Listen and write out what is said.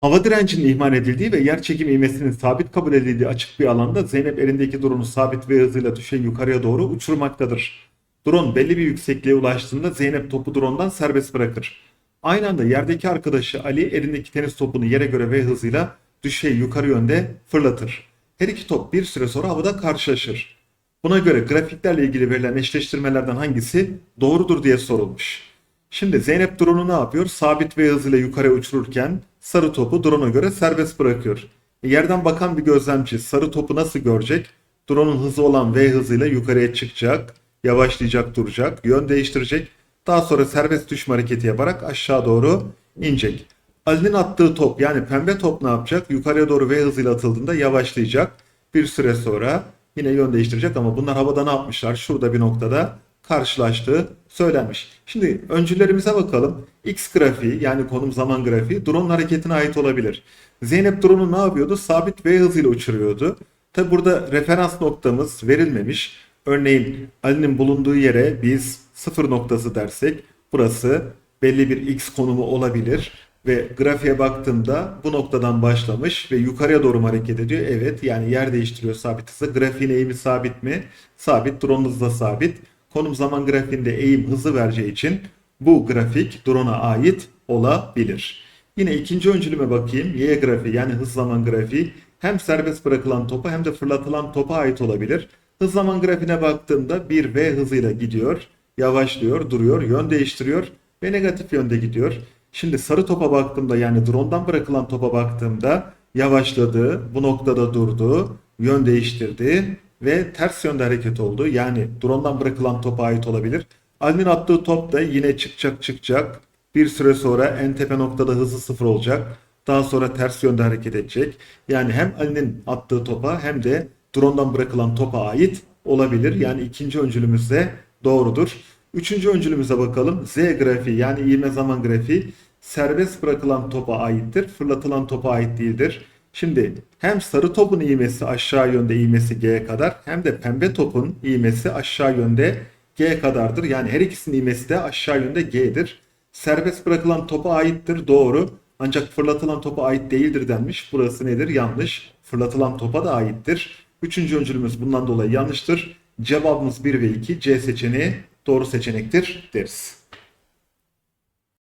Hava direncinin ihmal edildiği ve yer çekimi ivmesinin sabit kabul edildiği açık bir alanda Zeynep elindeki drone'u sabit ve hızıyla düşey yukarıya doğru uçurmaktadır. Drone belli bir yüksekliğe ulaştığında Zeynep topu drone'dan serbest bırakır. Aynı anda yerdeki arkadaşı Ali elindeki tenis topunu yere göre V hızıyla düşey yukarı yönde fırlatır. Her iki top bir süre sonra havada karşılaşır. Buna göre grafiklerle ilgili verilen eşleştirmelerden hangisi doğrudur diye sorulmuş. Şimdi Zeynep drone'u ne yapıyor? Sabit ve hızıyla yukarıya uçururken sarı topu drone'a göre serbest bırakıyor. Yerden bakan bir gözlemci sarı topu nasıl görecek? Drone'un hızı olan V hızıyla yukarıya çıkacak, yavaşlayacak, duracak, yön değiştirecek. Daha sonra serbest düşme hareketi yaparak aşağı doğru inecek. Ali'nin attığı top yani pembe top ne yapacak? Yukarıya doğru V hızıyla atıldığında yavaşlayacak. Bir süre sonra yine yön değiştirecek ama bunlar havada ne yapmışlar? Şurada bir noktada karşılaştığı söylenmiş. Şimdi öncülerimize bakalım. X grafiği yani konum zaman grafiği drone hareketine ait olabilir. Zeynep drone'u ne yapıyordu? Sabit V hızıyla uçuruyordu. Tabi burada referans noktamız verilmemiş. Örneğin Ali'nin bulunduğu yere biz sıfır noktası dersek burası belli bir X konumu olabilir. Ve grafiğe baktığımda bu noktadan başlamış ve yukarıya doğru hareket ediyor? Evet yani yer değiştiriyor sabit hızı. Grafiğin eğimi sabit mi? Sabit. Drone'umuz da sabit. Konum zaman grafiğinde eğim hızı vereceği için bu grafik drone'a ait olabilir. Yine ikinci öncülüme bakayım. Y grafiği yani hız zaman grafiği hem serbest bırakılan topa hem de fırlatılan topa ait olabilir. Hız zaman grafiğine baktığımda bir V hızıyla gidiyor, yavaşlıyor, duruyor, yön değiştiriyor ve negatif yönde gidiyor. Şimdi sarı topa baktığımda yani drone'dan bırakılan topa baktığımda yavaşladı, bu noktada durdu, yön değiştirdi ve ters yönde hareket oldu. Yani drone'dan bırakılan topa ait olabilir. Ali'nin attığı top da yine çıkacak çıkacak. Bir süre sonra en tepe noktada hızı sıfır olacak. Daha sonra ters yönde hareket edecek. Yani hem Ali'nin attığı topa hem de drone'dan bırakılan topa ait olabilir. Yani ikinci öncülümüz de doğrudur. Üçüncü öncülümüze bakalım. Z grafiği yani ivme zaman grafiği serbest bırakılan topa aittir. Fırlatılan topa ait değildir. Şimdi hem sarı topun ivmesi aşağı yönde ivmesi G'ye kadar hem de pembe topun ivmesi aşağı yönde G kadardır. Yani her ikisinin ivmesi de aşağı yönde G'dir. Serbest bırakılan topa aittir. Doğru. Ancak fırlatılan topa ait değildir denmiş. Burası nedir? Yanlış. Fırlatılan topa da aittir. Üçüncü öncülümüz bundan dolayı yanlıştır. Cevabımız 1 ve 2 C seçeneği doğru seçenektir deriz.